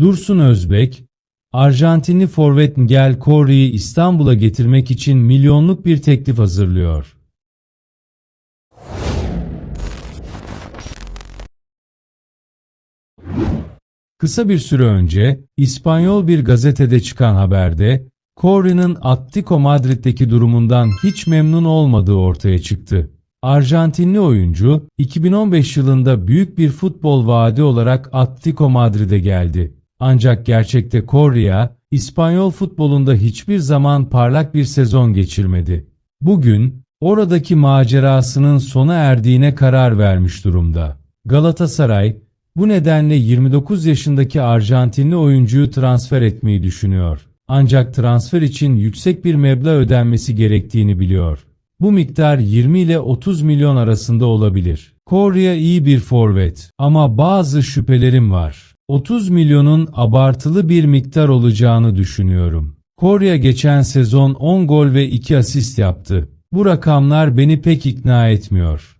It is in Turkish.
Dursun Özbek, Arjantinli forvet Miguel Correa'yı İstanbul'a getirmek için milyonluk bir teklif hazırlıyor. Kısa bir süre önce İspanyol bir gazetede çıkan haberde Correa'nın Atletico Madrid'deki durumundan hiç memnun olmadığı ortaya çıktı. Arjantinli oyuncu 2015 yılında büyük bir futbol vaadi olarak Atletico Madrid'e geldi. Ancak gerçekte Correa İspanyol futbolunda hiçbir zaman parlak bir sezon geçirmedi. Bugün oradaki macerasının sona erdiğine karar vermiş durumda. Galatasaray bu nedenle 29 yaşındaki Arjantinli oyuncuyu transfer etmeyi düşünüyor. Ancak transfer için yüksek bir meblağ ödenmesi gerektiğini biliyor. Bu miktar 20 ile 30 milyon arasında olabilir. Correa iyi bir forvet ama bazı şüphelerim var. 30 milyonun abartılı bir miktar olacağını düşünüyorum. Correa geçen sezon 10 gol ve 2 asist yaptı. Bu rakamlar beni pek ikna etmiyor.